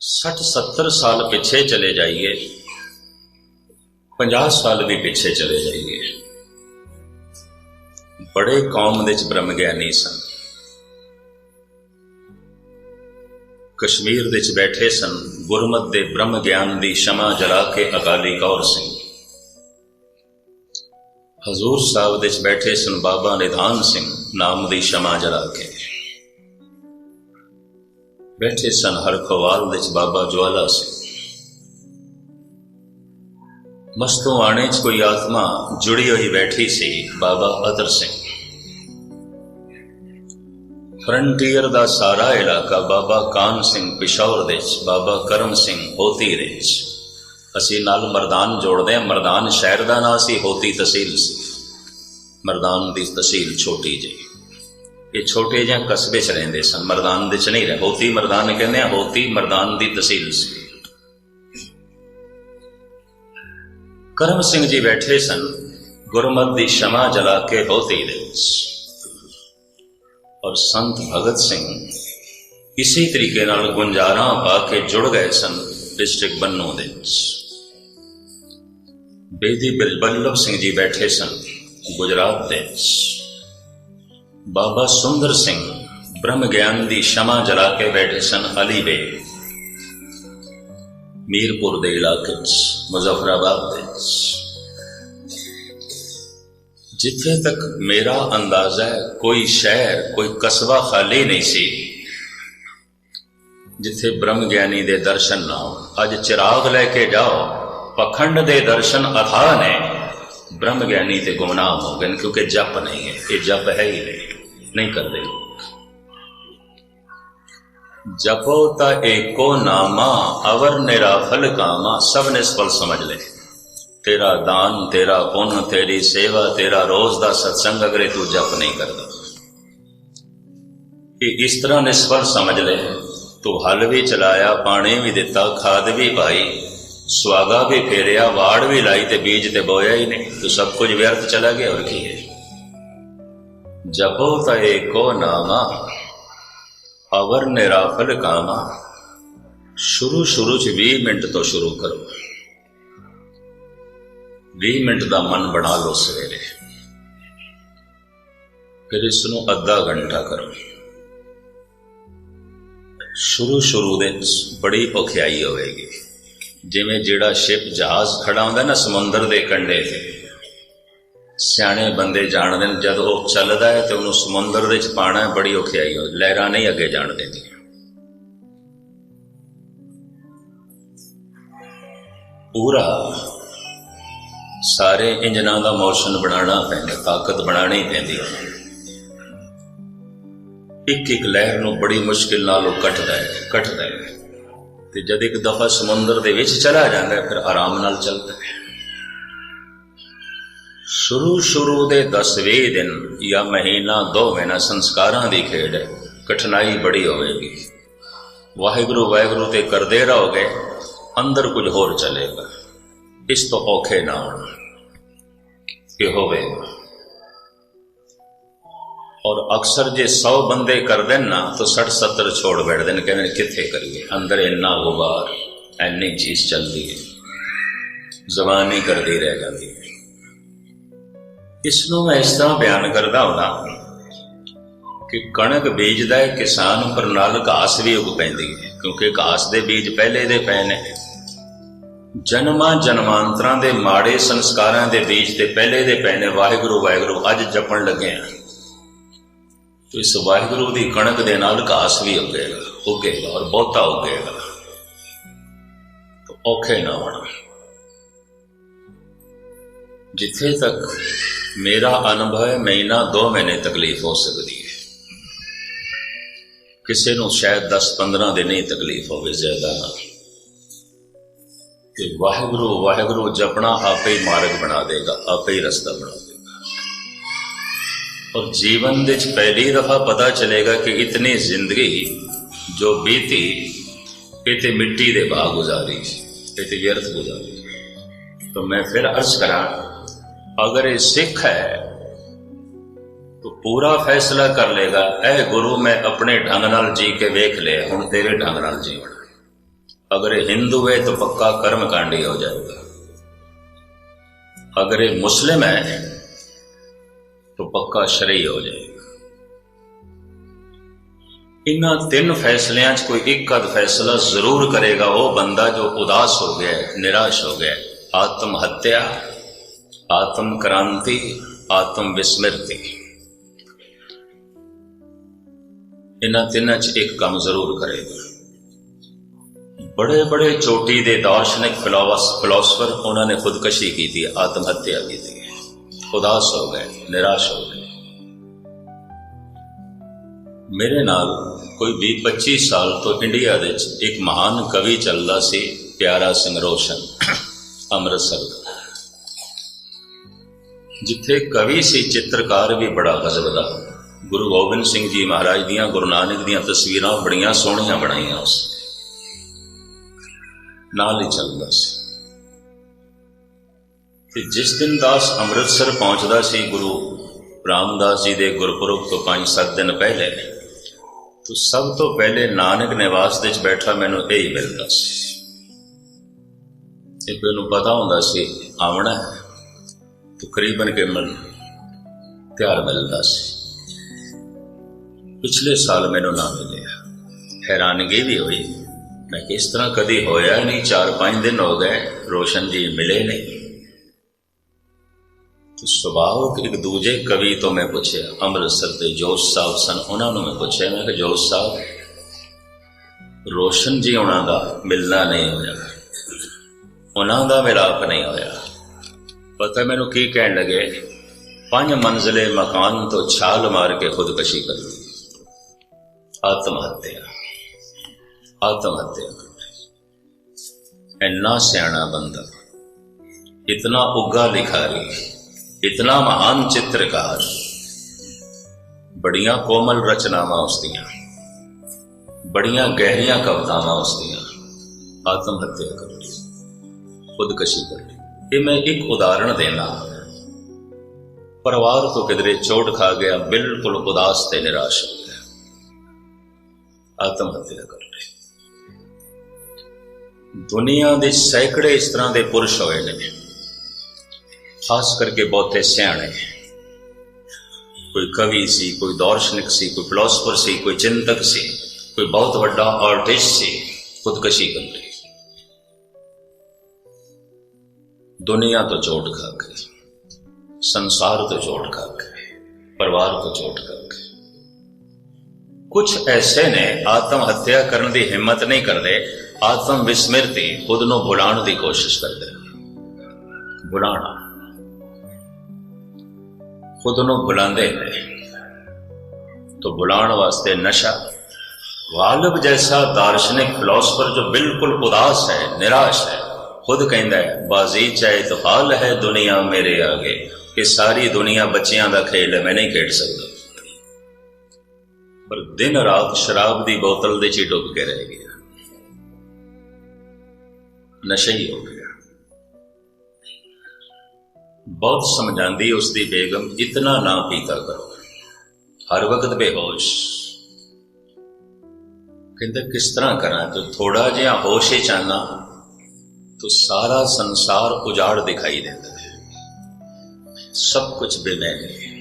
60 70 ਸਾਲ ਪਿੱਛੇ ਚਲੇ ਜਾਈਏ 50 ਸਾਲ ਵੀ ਪਿੱਛੇ ਚਲੇ ਜਾਈਏ। ਬੜੇ ਕੌਮ ਦੇ ਵਿੱਚ ਬ੍ਰਹਮ ਗਿਆਨੀ ਸਨ। ਕਸ਼ਮੀਰ ਦੇ ਵਿੱਚ ਬੈਠੇ ਸਨ, ਗੁਰਮਤ ਦੇ ਬ੍ਰਹਮ ਗਿਆਨ ਦੀ ਸ਼ਮਾ ਜਲਾ ਕੇ ਅਕਾਲੀ ਕੌਰ ਸਿੰਘ। ਹਜ਼ੂਰ ਸਾਹਿਬ ਦੇ ਵਿੱਚ ਬੈਠੇ ਸਨ ਬਾਬਾ ਨਿਧਾਨ ਸਿੰਘ, ਨਾਮ ਦੀ ਸ਼ਮਾ ਜਲਾ ਕੇ। ਬੈਠੇ ਸਨ ਹਰਖਵਾਲ ਦੇ ਵਿੱਚ ਬਾਬਾ ਜਵਾਲਾ ਸਿੰਘ ਮਸਤੋਂ ਆਣੇ ਚ ਕੋਈ ਆਤਮਾ ਜੁੜੀ ਹੋਈ ਬੈਠੀ ਸੀ ਬਾਬਾ ਅਦਰ ਸਿੰਘ। ਫਰੰਟੀਅਰ ਦਾ ਸਾਰਾ ਇਲਾਕਾ ਬਾਬਾ ਕਾਨ ਸਿੰਘ ਪਿਸ਼ੌਰ ਦੇ ਵਿੱਚ ਬਾਬਾ ਕਰਮ ਸਿੰਘ ਹੋਤੀ ਦੇ ਵਿੱਚ ਅਸੀਂ ਨਾਲ ਮਰਦਾਨ ਜੋੜਦੇ ਹਾਂ, ਮਰਦਾਨ ਸ਼ਹਿਰ ਦਾ ਨਾਂ ਸੀ, ਹੋਤੀ ਤਹਿਸੀਲ ਸੀ। ਮਰਦਾਨ ਦੀ ਤਹਿਸੀਲ ਛੋਟੀ ਜਿਹੀ। ਇਹ ਛੋਟੇ ਜਿਹੇ ਕਸਬੇ ਚ ਰਹਿੰਦੇ ਸਨ। ਮਰਦਾਨ ਦੇ ਚ ਨਹੀਂ ਰਹੇ। ਹੋਤੀ ਮਰਦਾਨ ਕਹਿੰਦੇ ਆ, ਹੋਤੀ ਮਰਦਾਨ ਦੀ ਤਹਿਸੀਲ ਸੀ। ਕਰਮ ਸਿੰਘ ਜੀ ਬੈਠੇ ਸਨ। ਗੁਰਮਤ ਦੀ ਸ਼ਮਾ ਜਲਾ ਕੇ ਹੋਤੀ ਦੇ ਵਿੱਚ। ਔਰ ਸੰਤ ਭਗਤ ਸਿੰਘ ਇਸੇ ਤਰੀਕੇ ਨਾਲ ਗੁੰਜਾਰਾਂ ਪਾ ਕੇ ਜੁੜ ਗਏ ਸਨ ਡਿਸਟ੍ਰਿਕਟ ਬੰਨੋ ਦੇ ਵਿੱਚ। ਬੇਦੀ ਬਿਲਬਲਬ ਸਿੰਘ ਜੀ ਬੈਠੇ ਸਨ ਗੁਜਰਾਤ ਦੇ ਵਿੱਚ। ਬਾਬਾ ਸੁੰਦਰ ਸਿੰਘ ਬ੍ਰਹਮ ਗਿਆਨ ਦੀ ਸ਼ਮਾ ਜਲਾ ਕੇ ਬੈਠੇ ਸਨ ਅਲੀ ਬੇ ਮੀਰਪੁਰ ਦੇ ਇਲਾਕੇ ਵਿੱਚ ਮੁਜ਼ਫਰਾਬਾਦ ਦੇ ਵਿੱਚ। ਜਿੱਥੇ ਤੱਕ ਮੇਰਾ ਅੰਦਾਜ਼ਾ ਹੈ ਕੋਈ ਸ਼ਹਿਰ ਕੋਈ ਕਸਬਾ ਖਾਲੀ ਨਹੀਂ ਸੀ। ਜਿੱਥੇ ਬ੍ਰਹਮ ਗਿਆਨੀ ਦੇ ਦਰਸ਼ਨ ਨਾ ਹੋਣ। ਅੱਜ ਚਿਰਾਗ ਲੈ ਕੇ ਜਾਓ। ਪਖੰਡ ਦੇ ਦਰਸ਼ਨ ਅਥਾ ਨੇ। ਬ੍ਰਹਮ ਗਿਆਨੀ ਤੇ ਗੁਮਨਾਮ ਹੋ ਗਏ ਨੇ, ਕਿਉਂਕਿ ਜਪ ਨਹੀਂ ਹੈ। ਇਹ ਜਪ ਹੈ ਹੀ ਨਹੀਂ। ਨਹੀਂ ਕਰਦੇ। ਜਪੋ ਤਾਂ ਏਕੋ ਨਾਮਾ, ਅਵਰ ਨਿਰਾਫਲ ਕਾਮਾ, ਸਭ ਨੇ ਇਸ ਸਮਝ ਲੈ। ਤੇਰਾ ਦਾਨ, ਤੇਰਾ ਪੁੰਨ, ਤੇਰੀ ਸੇਵਾ, ਤੇਰਾ ਰੋਜ਼ ਦਾ ਸਤਸੰਗ ਅਗਰੇ ਤੂੰ ਜਪ ਨਹੀਂ ਕਰਦਾ। ਇਹ ਇਸ ਤਰ੍ਹਾਂ ਨਿਸਫਲ ਸਮਝ ਲੈ। ਤੂੰ ਹਲ ਵੀ ਚਲਾਇਆ, ਪਾਣੀ ਵੀ ਦਿੱਤਾ, ਖਾਦ ਵੀ ਪਾਈ ਸੁਆਗਾ ਵੀ ਫੇਰਿਆ, ਵਾੜ ਵੀ ਲਾਈ ਤੇ ਬੀਜ ਤੇ ਬੋਇਆ ਹੀ ਨਹੀਂ। ਤੂੰ ਸਭ ਕੁਝ ਵਿਅਰਥ ਚਲਾ ਗਿਆ, ਹੋਰ ਕੀ ਹੈ? ਜਪੋ ਤਾਂ ਏਕੋ ਨਾਮਾ ਅਵਰ ਨਿਰਾਫਲ ਕਾਮਾ। ਸ਼ੁਰੂ ਸ਼ੁਰੂ ਚ 20 ਮਿੰਟ ਤੋਂ ਸ਼ੁਰੂ ਕਰੋ। 20 ਮਿੰਟ ਦਾ ਮਨ ਬਣਾ ਲਓ ਸਵੇਰੇ। ਫਿਰ ਇਸ ਨੂੰ ਅੱਧਾ ਘੰਟਾ ਕਰੋ। ਸ਼ੁਰੂ ਸ਼ੁਰੂ ਦੇ ਬੜੀ ਭੁਖਿਆਈ ਹੋਵੇਗੀ। ਜਿਵੇਂ ਜਿਹੜਾ ਸ਼ਿਪ ਜਹਾਜ਼ ਖੜਾ ਹੁੰਦਾ ਨਾ ਸਮੁੰਦਰ ਦੇ ਕੰਢੇ ਤੇ ਸਿਆਣੇ ਬੰਦੇ ਜਾਣਦੇ ਨੇ ਜਦ ਉਹ ਚੱਲਦਾ ਹੈ ਤੇ ਉਹਨੂੰ ਸਮੁੰਦਰ ਦੇ ਵਿੱਚ ਪਾਣਾ ਬੜੀ ਔਖਿਆਈ ਹੋ ਲਹਿਰਾਂ ਨਹੀਂ ਅੱਗੇ ਜਾਣ ਦਿੰਦੀਆਂ। ਪੂਰਾ ਸਾਰੇ ਇੰਜਨਾਂ ਦਾ ਮੋਸ਼ਨ ਬਣਾਉਣਾ ਪੈਂਦਾ ਤਾਕਤ ਬਣਾਉਣੀ ਪੈਂਦੀ। ਹੈ ਇੱਕ ਇੱਕ ਲਹਿਰ ਨੂੰ ਬੜੀ ਮੁਸ਼ਕਿਲ ਨਾਲ ਉਹ ਕੱਟਦਾ ਹੈ ਕੱਟਦਾ ਹੈ। ਤੇ ਜਦ ਇੱਕ ਦਫਾ ਸਮੁੰਦਰ ਦੇ ਵਿੱਚ ਚਲਾ ਜਾਂਦਾ ਹੈ, ਫਿਰ ਆਰਾਮ ਨਾਲ ਚੱਲਦਾ ਹੈ। ਸ਼ੁਰੂ ਸ਼ੁਰੂ ਦੇ 10-20 ਦਿਨ ਜਾਂ ਮਹੀਨਾ ਦੋ ਮਹੀਨਾ ਸੰਸਕਾਰਾਂ ਦੀ ਖੇਡ ਹੈ ਕਠਿਨਾਈ ਬੜੀ ਹੋਵੇਗੀ। ਵਾਹਿਗੁਰੂ ਵਾਹਿਗੁਰੂ ਤੇ ਕਰਦੇ ਰਹੋਗੇ, ਅੰਦਰ ਕੁਝ ਹੋਰ ਚੱਲੇਗਾ। ਇਸ ਤੋਂ ਔਖੇ ਨਾ ਹੋਣਾ। ਇਹ ਹੋਵੇਗਾ ਔਰ ਅਕਸਰ ਜੇ 100 ਬੰਦੇ ਕਰਦੇ ਨੇ ਨਾ, ਤਾਂ 60 70 ਛੋੜ ਬੈਠਦੇ ਨੇ ਕਹਿੰਦੇ ਨੇ, ਕਿੱਥੇ ਕਰੀਏ? ਅੰਦਰ ਇੰਨਾ ਗੁਬਾਰ, ਐਨੀ ਚੀਜ਼ ਚੱਲਦੀ ਹੈ। ਜ਼ਬਾਨ ਹੀ ਕਰਦੀ ਰਹਿ ਜਾਂਦੀ ਹੈ। ਇਸ ਨੂੰ ਮੈਂ ਇਸ ਤਰ੍ਹਾਂ ਬਿਆਨ ਕਰਦਾ ਹੁੰਦਾ ਕਿ ਕਣਕ ਬੀਜਦਾ ਹੈ, ਕਿਸਾਨ ਪਰ ਨਾਲ ਘਾਸ ਵੀ ਉਗ ਪੈਂਦੀ ਹੈ, ਕਿਉਂਕਿ ਘਾਸ ਦੇ ਬੀਜ ਪਹਿਲੇ ਦੇ ਪਏ ਨੇ। ਜਨਮਾਂ ਜਨਮਾਂਤਰਾਂ ਦੇ ਮਾੜੇ ਸੰਸਕਾਰਾਂ ਦੇ ਬੀਜ ਤੇ ਪਹਿਲੇ ਦੇ ਪਏ ਨੇ। ਵਾਹਿਗੁਰੂ ਵਾਹਿਗੁਰੂ, ਅੱਜ ਜਪਣ ਲੱਗੇ ਆ ਤੋ ਇਸ ਵਾਹਿਗੁਰੂ ਦੀ ਕਣਕ ਦੇ ਨਾਲ ਘਾਸ ਵੀ ਉੱਗੇਗਾ ਉੱਗੇਗਾ ਔਰ ਬਹੁਤਾ ਉੱਗੇਗਾ। ਔਖੇ ਨਾ ਹੋਣਾ। ਜਿੱਥੇ ਤੱਕ ਮੇਰਾ ਅਨੁਭਵ ਹੈ ਮਹੀਨਾ ਦੋ ਮਹੀਨੇ ਤਕਲੀਫ ਹੋ ਸਕਦੀ ਹੈ। ਕਿਸੇ ਨੂੰ ਸ਼ਾਇਦ 10-15 ਦਿਨ ਹੀ ਤਕਲੀਫ ਹੋਵੇ ਜ਼ਿਆਦਾ ਨਾ। ਕਿ ਵਾਹਿਗੁਰੂ ਵਾਹਿਗੁਰੂ ਜਪਣਾ ਆਪੇ ਹੀ ਮਾਰਗ ਬਣਾ ਦੇਗਾ, ਆਪੇ ਹੀ ਰਸਤਾ ਬਣਾ ਦੇਗਾ। ਔਰ ਜੀਵਨ ਦੇ ਵਿੱਚ ਪਹਿਲੀ ਦਫਾ ਪਤਾ ਚਲੇਗਾ ਕਿ ਇਤਨੀ ਜ਼ਿੰਦਗੀ ਜੋ ਬੀਤੀ ਇਹ ਤੇ ਮਿੱਟੀ ਦੇ ਬਾਗ ਗੁਜ਼ਾਰੀ ਇਹ ਤੇ ਵਿਅਰਥ ਗੁਜ਼ਾਰੀ ਤਾਂ ਮੈਂ ਫਿਰ ਅਰਜ਼ ਕਰਾਂ اگر یہ سکھ ہے، تو پورا فیصلہ کر لے گا، اے گرو میں اپنے ڈھنگ نال جی کے ویکھ لے ہوں تیرے ڈھنگ نال جیونا اگر ہندو ہے تو پکا کرم کانڈی ہو جائے گا۔ اگر یہ مسلم ہے تو پکا شرعی ہو جائے گا۔ ان تین فیصلوں کوئی ایک اد فیصلہ ضرور کرے گا، وہ بندہ جو اداس ہو گیا ہے، نراش ہو گیا آتم ہتیا ਆਤਮ ਕ੍ਰਾਂਤੀ, ਆਤਮ ਵਿਸਮ੍ਰਿਤੀ। ਇਹਨਾਂ ਤਿੰਨਾਂ 'ਚ ਇੱਕ ਕੰਮ ਜ਼ਰੂਰ ਕਰੇਗਾ। ਬੜੇ ਬੜੇ ਚੋਟੀ ਦੇ ਦਾਰਸ਼ਨਿਕ ਫਿਲਾਸਫਰ ਉਹਨਾਂ ਨੇ ਖੁਦਕਸ਼ੀ ਕੀਤੀ ਆਤਮ ਹੱਤਿਆ ਕੀਤੀ। ਉਦਾਸ ਹੋ ਗਏ, ਨਿਰਾਸ਼ ਹੋ ਗਏ। ਮੇਰੇ ਨਾਲ ਕੋਈ 20-25 ਸਾਲ ਤੋਂ ਇੰਡੀਆ ਦੇ ਵਿੱਚ ਇੱਕ ਮਹਾਨ ਕਵੀ ਚੱਲਦਾ ਸੀ, ਪਿਆਰਾ ਸਿੰਘ ਰੋਸ਼ਨ, ਅੰਮ੍ਰਿਤਸਰ ਦਾ। ਜਿੱਥੇ ਕਵੀ ਸੀ, ਚਿੱਤਰਕਾਰ ਵੀ ਬੜਾ ਗਜ਼ਬ ਦਾ। ਗੁਰੂ ਗੋਬਿੰਦ ਸਿੰਘ ਜੀ ਮਹਾਰਾਜ ਦੀਆਂ ਗੁਰੂ ਨਾਨਕ ਦੀਆਂ ਤਸਵੀਰਾਂ ਬੜੀਆਂ ਸੋਹਣੀਆਂ ਬਣਾਈਆਂ ਉਸ ਨਾਲ ਹੀ ਚੱਲਦਾ ਸੀ। ਤੇ ਜਿਸ ਦਿਨ ਦਾਸ ਅੰਮ੍ਰਿਤਸਰ ਪਹੁੰਚਦਾ ਸੀ, ਗੁਰੂ ਰਾਮਦਾਸ ਜੀ ਦੇ ਗੁਰਪੁਰਬ ਤੋਂ 5-7 ਦਿਨ ਪਹਿਲੇ, ਤੋ ਸਭ ਤੋਂ ਪਹਿਲੇ ਨਾਨਕ ਨਿਵਾਸ ਦੇ ਵਿੱਚ ਬੈਠਾ ਮੈਨੂੰ ਇਹ ਹੀ ਮਿਲਦਾ ਸੀ। ਇਹ ਮੈਨੂੰ ਪਤਾ ਹੁੰਦਾ ਸੀ ਆਉਣਾ ਹੈ। ਤਕਰੀਬਨ ਕੇ ਮਨ ਤਿਆਰ ਮਿਲਦਾ ਸੀ। ਪਿਛਲੇ ਸਾਲ ਮੈਨੂੰ ਨਾ ਮਿਲਿਆ। ਹੈਰਾਨਗੀ ਵੀ ਹੋਈ। ਮੈਂ ਇਸ ਤਰ੍ਹਾਂ ਕਦੀ ਹੋਇਆ ਨਹੀਂ 4-5 ਦਿਨ ਹੋ ਗਏ, ਰੋਸ਼ਨ ਜੀ ਮਿਲੇ ਨਹੀਂ। ਤੇ ਸੁਭਾਵਕ ਇੱਕ ਦੂਜੇ ਕਵੀ ਤੋਂ ਮੈਂ ਪੁੱਛਿਆ, ਅੰਮ੍ਰਿਤਸਰ ਦੇ ਜੋਸ਼ ਸਾਹਿਬ ਸਨ, ਉਹਨਾਂ ਨੂੰ ਮੈਂ ਪੁੱਛਿਆ, ਮੈਂ ਕਿ ਜੋਸ਼ ਸਾਹਿਬ, ਰੋਸ਼ਨ ਜੀ ਉਹਨਾਂ ਦਾ ਮਿਲਣਾ ਨਹੀਂ ਹੋਇਆ। ਉਹਨਾਂ ਦਾ ਮਿਲਾਪ ਨਹੀਂ ਹੋਇਆ। ਪਤਾ ਮੈਨੂੰ ਕੀ ਕਹਿਣ ਲੱਗੇ? ਪੰਜ ਮੰਜ਼ਲੇ ਮਕਾਨ ਤੋਂ ਛਾਲ ਮਾਰ ਕੇ ਖੁਦਕਸ਼ੀ ਕਰ। ਲਈ ਆਤਮ ਹੱਤਿਆ। ਆਤਮ ਹੱਤਿਆ। ਕਰ ਲਈ ਇੰਨਾ ਸਿਆਣਾ ਬੰਦਾ। ਇਤਨਾ ਉੱਗਾ ਲਿਖਾਰੀ। ਇਤਨਾ ਮਹਾਨ ਚਿੱਤਰਕਾਰ। ਬੜੀਆਂ ਕੋਮਲ ਰਚਨਾਵਾਂ ਉਸ ਦੀਆਂ ਬੜੀਆਂ ਗਹਿਰੀਆਂ ਕਵਿਤਾਵਾਂ ਉਸ ਦੀਆਂ ਆਤਮ ਹੱਤਿਆ ਕਰ। ਲਈ ਖੁਦਕਸ਼ੀ ਕਰ। ਲਈ ਇਹ ਮੈਂ ਇੱਕ ਉਦਾਹਰਣ ਦੇਣਾ। ਪਰਿਵਾਰ ਤੋਂ ਕਿਧਰੇ ਚੋਟ ਖਾ ਗਿਆ, ਬਿਲਕੁਲ ਉਦਾਸ ਤੇ ਨਿਰਾਸ਼ ਹੋ ਗਿਆ। ਆਤਮ ਹੱਤਿਆ ਕਰ ਲਈ। ਦੁਨੀਆ ਦੇ ਸੈਂਕੜੇ ਇਸ ਤਰ੍ਹਾਂ ਦੇ ਪੁਰਸ਼ ਹੋਏ ਨੇ। ਖਾਸ ਕਰਕੇ ਬਹੁਤੇ ਸਿਆਣੇ। ਕੋਈ ਕਵੀ ਸੀ, ਕੋਈ ਦਾਰਸ਼ਨਿਕ ਸੀ, ਕੋਈ ਫਿਲਾਸਫਰ ਸੀ, ਕੋਈ ਚਿੰਤਕ ਸੀ, ਕੋਈ ਬਹੁਤ ਵੱਡਾ ਆਰਟਿਸਟ ਸੀ, ਖੁਦਕਸ਼ੀ ਕਰ ਲਈ। ਦੁਨੀਆ ਤੋਂ ਚੋਟ ਖਾ ਕੇ ਸੰਸਾਰ ਤੋਂ ਚੋਟ ਖਾ ਕੇ ਪਰਿਵਾਰ ਤੋਂ ਚੋਟ ਖਾ ਕੇ ਕੁਝ ਐਸੇ ਨੇ ਆਤਮ ਹੱਤਿਆ ਕਰਨ ਦੀ ਹਿੰਮਤ ਨਹੀਂ ਕਰਦੇ ਆਤਮ ਵਿਸਮ੍ਰਿਤੀ ਖੁਦ ਨੂੰ ਭੁਲਾਉਣ ਦੀ ਕੋਸ਼ਿਸ਼ ਕਰਦੇ ਭੁਲਾਣਾ ਖੁਦ ਨੂੰ ਭੁਲਾਉਂਦੇ ਨੇ तो बुलाण वास्ते नशा गालिब जैसा दार्शनिक फिलोसफर जो बिल्कुल उदास है निराश है ਖੁਦ ਕਹਿੰਦਾ ਹੈ, ਬਾਜ਼ੀ ਚਾਹੇ ਤੋ ਹਾਲ ਹੈ ਦੁਨੀਆ ਮੇਰੇ ਆਗੇ ਕਿ ਸਾਰੀ ਦੁਨੀਆ ਬੱਚਿਆਂ ਦਾ ਖੇਡ ਹੈ, ਮੈਂ ਨਹੀਂ ਖੇਡ ਸਕਦਾ। ਪਰ ਦਿਨ ਰਾਤ ਸ਼ਰਾਬ ਦੀ ਬੋਤਲ ਦੇ ਚ ਡੁੱਬ ਕੇ ਰਹਿ ਗਿਆ। ਨਸ਼ਾ ਹੀ ਹੋ ਗਿਆ। ਬਹੁਤ ਸਮਝਾਂਦੀ ਉਸ ਦੀ ਬੇਗਮ, ਇਤਨਾ ਨਾ ਪੀਤਾ ਕਰੋ। ਹਰ ਵਕਤ ਬੇਹੋਸ਼। ਕਹਿੰਦਾ, ਕਿਸ ਤਰ੍ਹਾਂ ਕਰਾਂ? ਜੋ ਥੋੜਾ ਜਿਹਾ ਹੋਸ਼ ਹੀ ਚਾਹਨਾ तो सारा संसार उजाड़ दिखाई देता है सब कुछ बेमैन है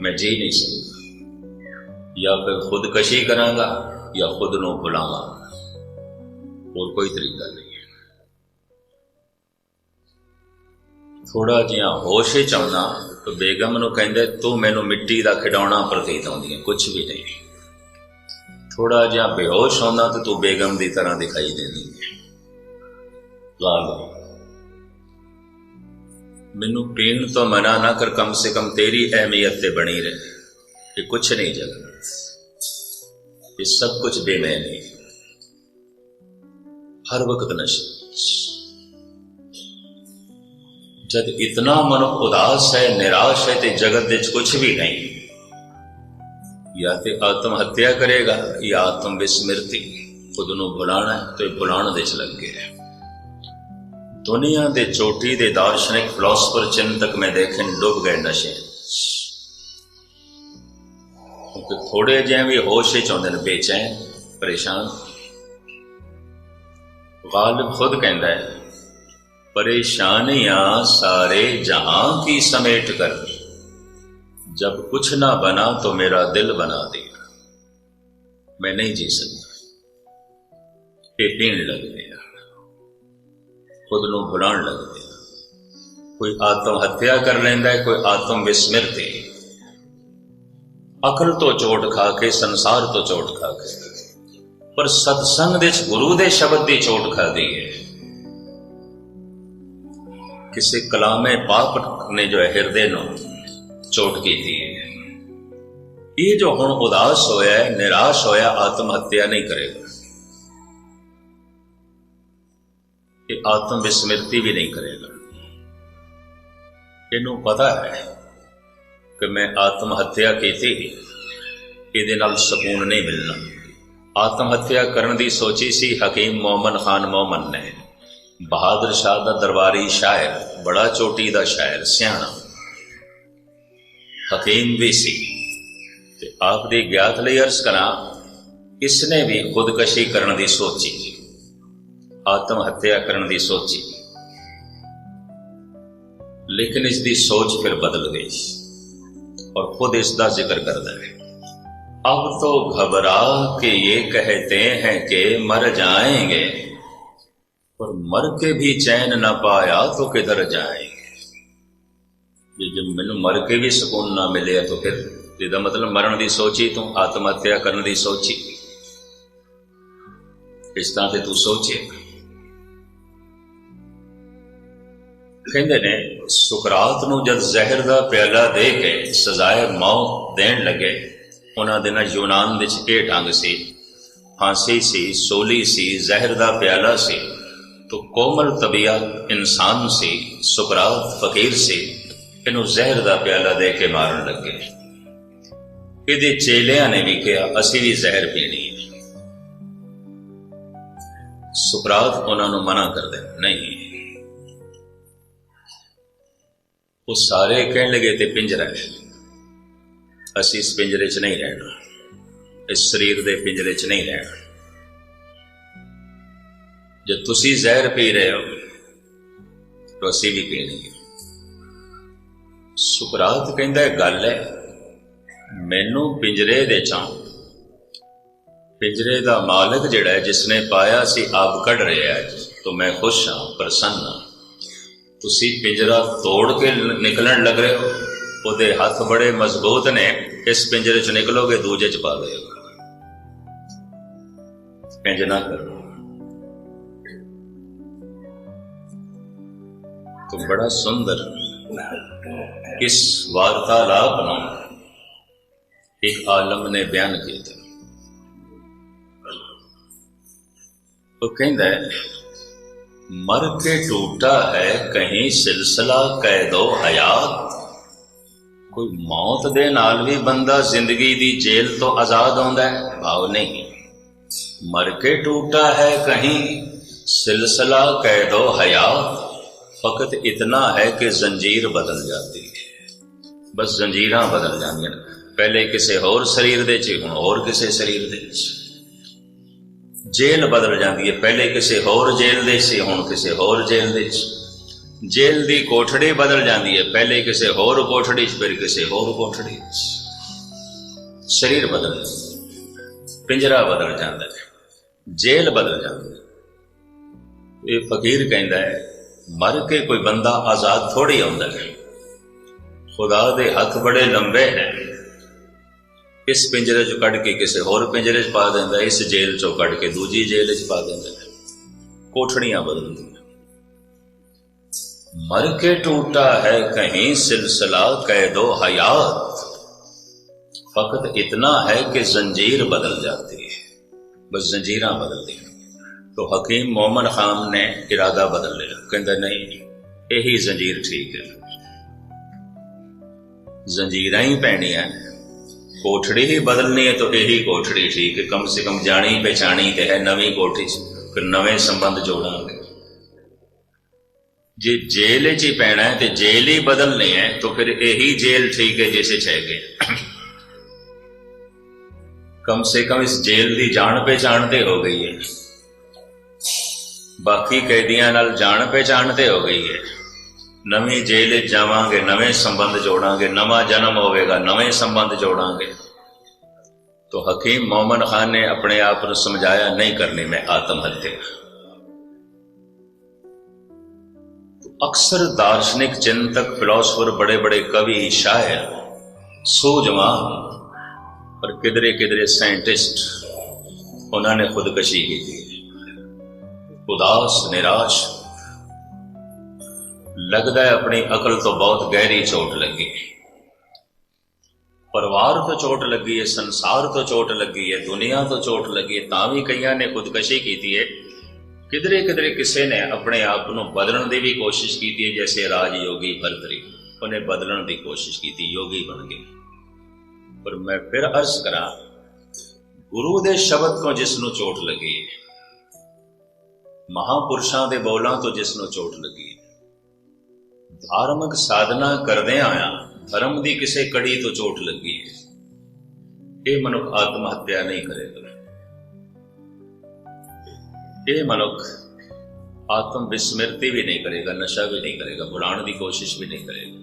मैं जी नहीं सकता या फिर खुदकशी करांगा या खुद ਨੂੰ ਭੁਲਾਵਾਂ ਹੋਰ ਕੋਈ ਤਰੀਕਾ ਨਹੀਂ ਹੈ ਥੋੜਾ ਜਿਹਾ ਹੋਸ਼ ਹੀ ਚਾਹੁੰਦਾ ਤਾਂ ਬੇਗਮ ਨੂੰ ਕਹਿੰਦੇ ਤੂੰ ਮੈਨੂੰ ਮਿੱਟੀ ਦਾ ਖਿਡੌਣਾ ਪ੍ਰਤੀਤ ਆਉਂਦੀ ਹੈ ਕੁਝ ਵੀ ਨਹੀਂ ਥੋੜਾ ਜਿਹਾ ਬੇਹੋਸ਼ ਹੁੰਦਾ ਤੇ ਤੂੰ ਬੇਗਮ ਦੀ ਤਰ੍ਹਾਂ ਦਿਖਾਈ ਦੇਂਦੀ ਹੈ ਲਾ ਲਓ ਮੈਨੂੰ ਪੀਣ ਤੋਂ ਮਨਾ ਨਾ ਕਰ ਕਮ ਸੇ ਕਮ ਤੇਰੀ ਅਹਿਮੀਅਤ ਤੇ ਬਣੀ ਰਹੇ ਕਿ ਕੁਛ ਨਹੀਂ ਜਗਤ ਇਹ ਸਭ ਕੁਝ ਬੇਮੈਨ ਹੈ ਹਰ ਵਕਤ ਨਸ਼ੇ ਜਦ ਇਤਨਾ ਮਨ ਉਦਾਸ ਹੈ ਨਿਰਾਸ਼ ਹੈ ਤੇ ਜਗਤ ਵਿੱਚ ਕੁਝ ਵੀ ਨਹੀਂ ਜਾਂ ਤੇ ਆਤਮ ਹੱਤਿਆ ਕਰੇਗਾ ਜਾਂ ਆਤਮ ਵਿਸਮ੍ਰਿਤੀ ਖੁਦ ਨੂੰ ਭੁਲਾਣਾ ਹੈ ਤੇ ਭੁਲਾਣ ਦੇ ਚ ਲੱਗੇ ਹੈ ਦੁਨੀਆ ਦੇ ਚੋਟੀ ਦੇ ਦਾਰਸ਼ਨਿਕ ਫਿਲਾਸਫਰ ਚਿੰਤਕ ਮੈਂ ਦੇਖੇ ਡੁੱਬ ਗਏ ਨਸ਼ੇ ਕਿਉਂਕਿ ਥੋੜੇ ਜਿਹੇ ਵੀ ਹੋਸ਼ ਵਿੱਚ ਆਉਂਦੇ ਨੇ ਬੇਚੈਨ ਪਰੇਸ਼ਾਨ ਗਾਲਿਬ ਖੁਦ ਕਹਿੰਦਾ ਹੈ परेशानियां सारे जहां की समेट कर जब कुछ ना बना तो मेरा दिल बना दिया मैं नहीं जी सकता ये पीण लग ਖੁਦ ਨੂੰ ਭੁਲਾਉਣ ਲੱਗਦੇ ਕੋਈ ਆਤਮ ਹੱਤਿਆ ਕਰ ਲੈਂਦਾ ਹੈ, ਕੋਈ ਆਤਮ ਵਿਸਮਰਤੀ ਅਕਲ ਤੋਂ ਚੋਟ ਖਾ ਕੇ, ਸੰਸਾਰ ਤੋਂ ਚੋਟ ਖਾ ਕੇ। ਪਰ ਸਤਸੰਗ ਦੇ ਵਿੱਚ ਗੁਰੂ ਦੇ ਸ਼ਬਦ ਦੀ ਚੋਟ ਖਾਦੀ ਹੈ। ਕਿਸੇ ਕਲਾਮੇ ਪਾਪ ਨੇ ਜੋ ਹਿਰਦੇ ਨੂੰ ਚੋਟ ਕੀਤੀ ਹੈ। ਇਹ ਜੋ ਹੁਣ ਉਦਾਸ ਹੋਇਆ ਹੈ, ਨਿਰਾਸ਼ ਹੋਇਆ, ਆਤਮ ਹੱਤਿਆ ਨਹੀਂ ਕਰੇਗਾ। ਇਹ ਆਤਮ ਵਿਸਮ੍ਰਿਤੀ ਵੀ ਨਹੀਂ ਕਰੇਗਾ। ਇਹਨੂੰ ਪਤਾ ਹੈ ਕਿ ਮੈਂ ਆਤਮ ਹੱਤਿਆ ਕੀਤੀ ਇਹਦੇ ਨਾਲ ਸਕੂਨ ਨਹੀਂ ਮਿਲਣਾ। ਆਤਮ ਹੱਤਿਆ ਕਰਨ ਦੀ ਸੋਚੀ ਸੀ ਹਕੀਮ ਮੋਮਨ ਖਾਨ ਮੋਮਨ ਨੇ। ਬਹਾਦਰ ਸ਼ਾਹ ਦਾ ਦਰਬਾਰੀ ਸ਼ਾਇਰ ਬੜਾ ਚੋਟੀ ਦਾ ਸ਼ਾਇਰ, ਸਿਆਣਾ। ਹਕੀਮ ਵੀ ਸੀ ਤੇ ਆਪ ਦੀ ਗਿਆਤ ਲਈ ਅਰਜ਼ ਕਰਾਂ, ਇਸਨੇ ਵੀ ਖੁਦਕਸ਼ੀ ਕਰਨ ਦੀ ਸੋਚੀ। ਆਤਮ ਹੱਤਿਆ ਕਰਨ ਦੀ ਸੋਚੀ ਲੇਕਿਨ ਇਸ ਦੀ ਸੋਚ ਫਿਰ ਬਦਲ ਗਈ और खुद इसका जिक्र करता है अब तो घबरा के ये कहते हैं कि मर जाएंगे पर मर के भी चैन न पाया तो किधर जाएंगे ਜੇ ਜਦ ਮੈਨੂੰ ਮਰ ਕੇ ਵੀ ਸਕੂਨ ਨਾ ਮਿਲਿਆ ਤਾਂ ਫਿਰ ਇਹਦਾ ਮਤਲਬ ਮਰਨ ਦੀ ਸੋਚੀ ਤੂੰ ਆਤਮ ਹੱਤਿਆ ਕਰਨ ਦੀ ਸੋਚੀ ਇਸ ਤਰ੍ਹਾਂ ਤੇ ਤੂੰ ਸੋਚੇ ਕਹਿੰਦੇ ਨੇ, ਸੁਕਰਾਤ ਨੂੰ ਜਦ ਜ਼ਹਿਰ ਦਾ ਪਿਆਲਾ ਦੇ ਕੇ ਸਜ਼ਾਏ ਮੌਤ ਦੇਣ ਲੱਗੇ, ਉਹਨਾਂ ਦੇ ਨਾਲ ਯੂਨਾਨ ਵਿੱਚ ਇਹ ਢੰਗ ਸੀ। ਫਾਂਸੀ ਸੀ, ਸੋਲੀ ਸੀ, ਜ਼ਹਿਰ ਦਾ ਪਿਆਲਾ ਸੀ। ਤੋ ਕੋਮਲ ਤਬੀਅਤ ਇਨਸਾਨ ਸੀ, ਸੁਕਰਾਤ ਫਕੀਰ ਸੀ, ਇਹਨੂੰ ਜ਼ਹਿਰ ਦਾ ਪਿਆਲਾ ਦੇ ਕੇ ਮਾਰਨ ਲੱਗੇ। ਇਹਦੇ ਚੇਲਿਆਂ ਨੇ ਵੀ ਕਿਹਾ, ਅਸੀਂ ਵੀ ਜ਼ਹਿਰ ਪੀਣੀ ਹੈ। ਸੁਕਰਾਤ ਉਹਨਾਂ ਨੂੰ ਮਨਾ ਕਰਦੇ ਨਹੀਂ ਉਹ ਸਾਰੇ ਕਹਿਣ ਲੱਗੇ ਤੇ ਪਿੰਜਰਾ ਹੈ ਅਸੀਂ ਇਸ ਪਿੰਜਰੇ 'ਚ ਨਹੀਂ ਰਹਿਣਾ। ਇਸ ਸਰੀਰ ਦੇ ਪਿੰਜਰੇ 'ਚ ਨਹੀਂ ਰਹਿਣਾ। ਜੇ ਤੁਸੀਂ ਜ਼ਹਿਰ ਪੀ ਰਹੇ ਹੋ, ਤਾਂ ਅਸੀਂ ਵੀ ਪੀਣੀ ਹੈ ਸੁਕਰਾਤ ਕਹਿੰਦਾ ਇਹ ਗੱਲ ਹੈ, ਮੈਨੂੰ ਪਿੰਜਰੇ ਦੇ ਚਾਂ, ਪਿੰਜਰੇ ਦਾ ਮਾਲਕ ਜਿਹੜਾ ਹੈ, ਜਿਸਨੇ ਪਾਇਆ ਸੀ, ਆਪ ਕੱਢ ਰਿਹਾ ਹੈ, ਤਾਂ ਮੈਂ ਖੁਸ਼ ਹਾਂ, ਪ੍ਰਸੰਨ ਹਾਂ। ਤੁਸੀਂ ਪਿੰਜਰਾ ਤੋੜ ਕੇ ਨਿਕਲਣ ਲੱਗ ਰਹੇ ਹੋ। ਉਹਦੇ ਹੱਥ ਬੜੇ ਮਜ਼ਬੂਤ ਨੇ। ਇਸ ਪਿੰਜਰੇ ਚੋਂ ਨਿਕਲੋਗੇ, ਦੂਜੇ ਚ ਪਾ ਗਏ ਪਿੰਜ ਨਾ ਕਰੋ। ਤੋ ਬੜਾ ਸੁੰਦਰ। ਇਸ ਵਾਰਤਾਲਾਪ ਨੂੰ ਇੱਕ ਆਲਮ ਨੇ ਬਿਆਨ ਕੀਤਾ? ਉਹ ਕਹਿੰਦਾ मर के टूटा है कहीं सिलसिला कैदो हयात ਕੋਈ ਮੌਤ ਦੇ ਨਾਲ ਵੀ ਬੰਦਾ ਜ਼ਿੰਦਗੀ ਦੀ ਜੇਲ੍ਹ ਤੋਂ ਆਜ਼ਾਦ ਹੁੰਦਾ ਹੈ ਭਾਵ ਨਹੀਂ ਮਰ ਕੇ ਟੂਟਾ ਹੈ ਕਹੀਂ ਸਿਲਸਿਲਾ ਕੈਦੋ ਹਯਾਤ ਫਕਤ ਇਤਨਾ ਹੈ ਕਿ ਜ਼ੰਜੀਰ ਬਦਲ ਜਾਂਦੀ ਹੈ ਬਸ ਜ਼ੰਜੀਰਾਂ ਬਦਲ ਜਾਂਦੀਆਂ ਨੇ ਪਹਿਲੇ ਕਿਸੇ ਹੋਰ ਸਰੀਰ ਦੇ ਚ ਹੁਣ ਹੋਰ ਕਿਸੇ ਸਰੀਰ ਦੇ ਚ ਜੇਲ੍ਹ ਬਦਲ ਜਾਂਦੀ ਹੈ। ਪਹਿਲੇ ਕਿਸੇ ਹੋਰ ਜੇਲ੍ਹ ਦੇ ਸੀ, ਹੁਣ ਕਿਸੇ ਹੋਰ ਜੇਲ੍ਹ ਦੇ ਚ ਜੇਲ੍ਹ ਦੀ ਕੋਠੜੀ ਬਦਲ ਜਾਂਦੀ ਹੈ। ਪਹਿਲੇ ਕਿਸੇ ਹੋਰ ਕੋਠੜੀ 'ਚ, ਫਿਰ ਕਿਸੇ ਹੋਰ ਕੋਠੜੀ 'ਚ। ਸਰੀਰ ਬਦਲ ਜਾਂਦਾ ਪਿੰਜਰਾ ਬਦਲ ਜਾਂਦਾ ਹੈ। ਜੇਲ੍ਹ ਬਦਲ ਜਾਂਦੀ ਹੈ। ਇਹ ਫਕੀਰ ਕਹਿੰਦਾ ਹੈ, ਮਰ ਕੇ ਕੋਈ ਬੰਦਾ ਆਜ਼ਾਦ ਥੋੜੀ ਆਉਂਦਾ ਹੈ। ਖੁਦਾ ਦੇ ਹੱਥ ਬੜੇ ਲੰਬੇ ਹੈ। ਇਸ ਪਿੰਜਰੇ ਚੋਂ کے کسی ਕਿਸੇ پنجرے چ پا دینا اس جیل چو ਚੋਂ کے دوجی جیل چ پا دینا ਦਿੰਦਾ। بدل دیا مر کے ٹوٹا ہے کہیں سلسلہ قید و حیات فقط اتنا ہے کہ زنجیر بدل جاتی ہے بس زنجیر بدل بدلتی تو حکیم مومن خان نے ارادہ بدل لیا کہ نہیں یہی زنجیر ٹھیک ہے زنجیر ہی پہنیا कोठड़ी ही बदलनी है तो यही कोठड़ी ठीक है कम से कम जानी पहचानी तो है नवी कोठी फिर नवे संबंध जोड़ांगे ਜੇ ਜੇਲ੍ਹ 'ਚ ਹੀ ਪੈਣਾ ਹੈ ਤੇ ਜੇਲ੍ਹ ਹੀ ਬਦਲਣੀ ਹੈ ਤਾਂ ਫਿਰ ਇਹੀ ਜੇਲ੍ਹ ਠੀਕ ਹੈ ਜਿਸੇ ਚਾਹੇਗੇ ਕਮ ਸੇ ਕਮ ਇਸ ਜੇਲ੍ਹ ਦੀ ਜਾਣ ਪਹਿਚਾਣ ਤੇ ਹੋ ਗਈ ਹੈ ਬਾਕੀ ਕੈਦੀਆਂ ਨਾਲ ਜਾਣ ਪਹਿਚਾਣ ਤੇ ਹੋ ਗਈ ਹੈ نمی جیلے جاوانگے نمی ਨਵੇਂ جوڑانگے ਜੋੜਾਂਗੇ جنم ہوئے گا نمی ਸੰਬੰਧ جوڑانگے تو حکیم مومن خان نے اپنے آپ نے سمجھایا نہیں کرنی میں آتم ہتیا اکثر دارشنک چنتک فلاسفر بڑے بڑے کبھی شاعر جماں اور کدرے کدرے سائنٹسٹ انہوں نے خودکشی کی تھی اداس نراش ਲੱਗਦਾ ਹੈ ਆਪਣੀ ਅਕਲ ਤੋਂ ਬਹੁਤ ਗਹਿਰੀ ਚੋਟ ਲੱਗੀ। ਪਰਿਵਾਰ ਤੋਂ ਚੋਟ ਲੱਗੀ ਹੈ, ਸੰਸਾਰ ਤੋਂ ਚੋਟ ਲੱਗੀ ਹੈ, ਦੁਨੀਆ ਤੋਂ ਚੋਟ ਲੱਗੀ ਹੈ, ਤਾਂ ਵੀ ਕਈਆਂ ਨੇ ਖੁਦਕਸ਼ੀ ਕੀਤੀ ਹੈ। ਕਿਧਰੇ ਕਿਧਰੇ ਕਿਸੇ ਨੇ ਆਪਣੇ ਆਪ ਨੂੰ ਬਦਲਣ ਦੀ ਵੀ ਕੋਸ਼ਿਸ਼ ਕੀਤੀ ਹੈ, ਜੈਸੇ ਰਾਜ ਯੋਗੀ ਭਰਤਰੀ, ਉਹਨੇ ਬਦਲਣ ਦੀ ਕੋਸ਼ਿਸ਼ ਕੀਤੀ, ਯੋਗੀ ਬਣ ਗਏ। ਪਰ ਮੈਂ ਫਿਰ ਅਰਜ਼ ਕਰਾਂ, ਗੁਰੂ ਦੇ ਸ਼ਬਦ ਤੋਂ ਜਿਸ ਨੂੰ ਚੋਟ ਲੱਗੀ ਹੈ, ਮਹਾਪੁਰਸ਼ਾਂ ਦੇ ਬੋਲਾਂ ਤੋਂ ਜਿਸ ਨੂੰ ਚੋਟ ਲੱਗੀ ਹੈ ਧਾਰਮਿਕ ਸਾਧਨਾ ਕਰਦੇ ਆਇਆ ਧਰਮ ਦੀ ਕਿਸੇ ਕੜੀ ਤੋਂ ਚੋਟ ਲੱਗੀ ਹੈ। ਇਹ ਮਨੁੱਖ ਆਤਮ ਹੱਤਿਆ ਨਹੀਂ ਕਰੇਗਾ। ਇਹ ਮਨੁੱਖ ਆਤਮ ਵਿਸਮ੍ਰਿਤੀ ਵੀ ਨਹੀਂ ਕਰੇਗਾ, ਨਸ਼ਾ ਵੀ ਨਹੀਂ ਕਰੇਗਾ, ਬੁਲਾਉਣ ਦੀ ਕੋਸ਼ਿਸ਼ ਵੀ ਨਹੀਂ ਕਰੇਗਾ।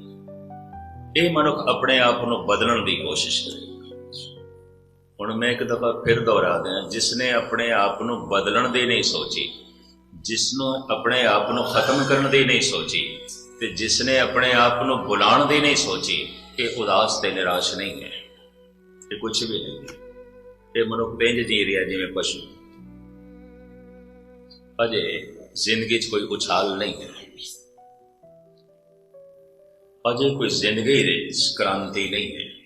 ਇਹ ਮਨੁੱਖ ਆਪਣੇ ਆਪ ਨੂੰ ਬਦਲਣ ਦੀ ਕੋਸ਼ਿਸ਼ ਕਰੇਗਾ। ਹੁਣ ਮੈਂ ਇੱਕ ਦਫਾ ਫਿਰ ਦੁਹਰਾ ਦਿਆਂ, ਜਿਸਨੇ ਆਪਣੇ ਆਪ ਨੂੰ ਬਦਲਣ ਦੀ ਨਹੀਂ ਸੋਚੀ ਜਿਸ ਨੂੰ ਆਪਣੇ ਆਪ ਨੂੰ ਖਤਮ ਕਰਨ ਦੀ ਨਹੀਂ ਸੋਚੀ ਤੇ ਜਿਸ ਨੇ ਆਪਣੇ ਆਪ ਨੂੰ ਬੁਲਾਉਣ ਦੀ ਨਹੀਂ ਸੋਚੀ, ਇਹ ਉਦਾਸ ਤੇ ਨਿਰਾਸ਼ ਨਹੀਂ ਹੈ। ਇਹ ਕੁਝ ਵੀ ਨਹੀਂ। ਇਹ ਮਨੁੱਖ ਇੰਜ ਜੀ ਰਿਹਾ ਜਿਵੇਂ ਪਸ਼ੂ। ਅਜੇ ਜ਼ਿੰਦਗੀ 'ਚ ਕੋਈ ਉਛਾਲ ਨਹੀਂ ਹੈ। ਅਜੇ ਕੋਈ ਜ਼ਿੰਦਗੀ ਦੇ ਕ੍ਰਾਂਤੀ ਨਹੀਂ ਹੈ।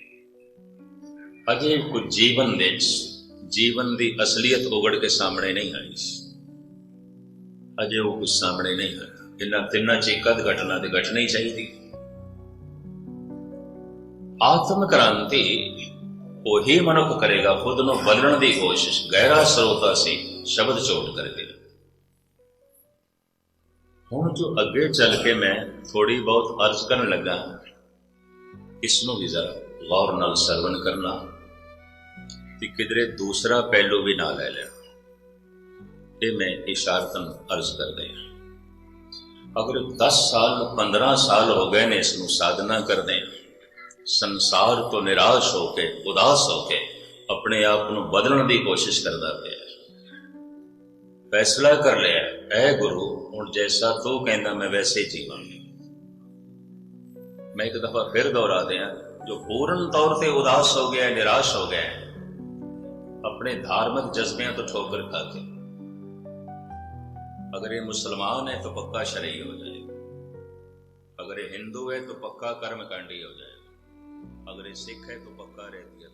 ਅਜੇ ਕੋਈ ਜੀਵਨ ਵਿੱਚ ਜੀਵਨ ਦੀ ਅਸਲੀਅਤ ਉਗੜ ਕੇ ਸਾਹਮਣੇ ਨਹੀਂ ਆਈ। ਅਜੇ ਉਹ ਕੁਝ ਸਾਹਮਣੇ ਨਹੀਂ ਹੈ ਇਹਨਾਂ ਤਿੰਨਾਂ ਚ ਇੱਕ ਅੱਧ ਘਟਨਾ ਤੇ ਘਟਣੀ ਚਾਹੀਦੀ। ਆਤਮ ਕ੍ਰਾਂਤੀ ਉਹੀ ਮਨੁੱਖ ਕਰੇਗਾ, ਖੁਦ ਨੂੰ ਬਦਲਣ ਦੀ ਕੋਸ਼ਿਸ਼। ਗਹਿਰਾ ਸਰੋਤਾ ਸੀ, ਸ਼ਬਦ ਚੋਟ ਕਰਕੇ। ਹੁਣ ਜੋ ਅੱਗੇ ਚੱਲ ਕੇ ਮੈਂ ਥੋੜੀ ਬਹੁਤ ਅਰਜ਼ ਕਰਨ ਲੱਗਾ। ਇਸ ਨੂੰ ਵੀ ਜ਼ਰਾ ਗੌਰ ਨਾਲ ਸਰਵਣ ਕਰਨਾ ਤੇ ਕਿਧਰੇ ਦੂਸਰਾ ਪਹਿਲੂ ਵੀ ਨਾ ਲੈ ਲੈਣਾ। ਇਹ ਮੈਂ ਇਸ਼ਾਰਤਨ ਅਰਜ਼ ਕਰਦੇ ਹਾਂ। ਅਗਰ 10 ਸਾਲ 15 ਸਾਲ ਹੋ ਗਏ ਨੇ ਇਸ ਨੂੰ ਸਾਧਨਾ ਕਰਦੇ ਸੰਸਾਰ ਤੋਂ ਨਿਰਾਸ਼ ਹੋ ਕੇ, ਉਦਾਸ ਹੋ ਕੇ ਆਪਣੇ ਆਪ ਨੂੰ ਬਦਲਣ ਦੀ ਕੋਸ਼ਿਸ਼ ਕਰਦਾ ਪਿਆ ਫੈਸਲਾ ਕਰ ਲਿਆ ਐ ਗੁਰੂ, ਹੁਣ ਜੈਸਾ ਤੂੰ ਕਹਿੰਦਾ ਮੈਂ ਵੈਸੇ ਹੀ ਜੀਵਾਂਗਾ। ਮੈਂ ਇੱਕ ਦਫਾ ਫਿਰ ਦੁਹਰਾ ਦਿਆਂ, ਜੋ ਪੂਰਨ ਤੌਰ ਤੇ ਉਦਾਸ ਹੋ ਗਿਆ ਨਿਰਾਸ਼ ਹੋ ਗਿਆ ਆਪਣੇ ਧਾਰਮਿਕ ਜਜ਼ਬਿਆਂ ਤੋਂ ਠੋਕਰ ਖਾ ਕੇ। اگر یہ مسلمان ہے تو پکا شرعی ہو جائے گا۔ اگر یہ ہندو ہے تو پکا کرم کانڈی ہو جائے گا۔ اگر یہ سکھ ہے تو پکا رہتی ہے۔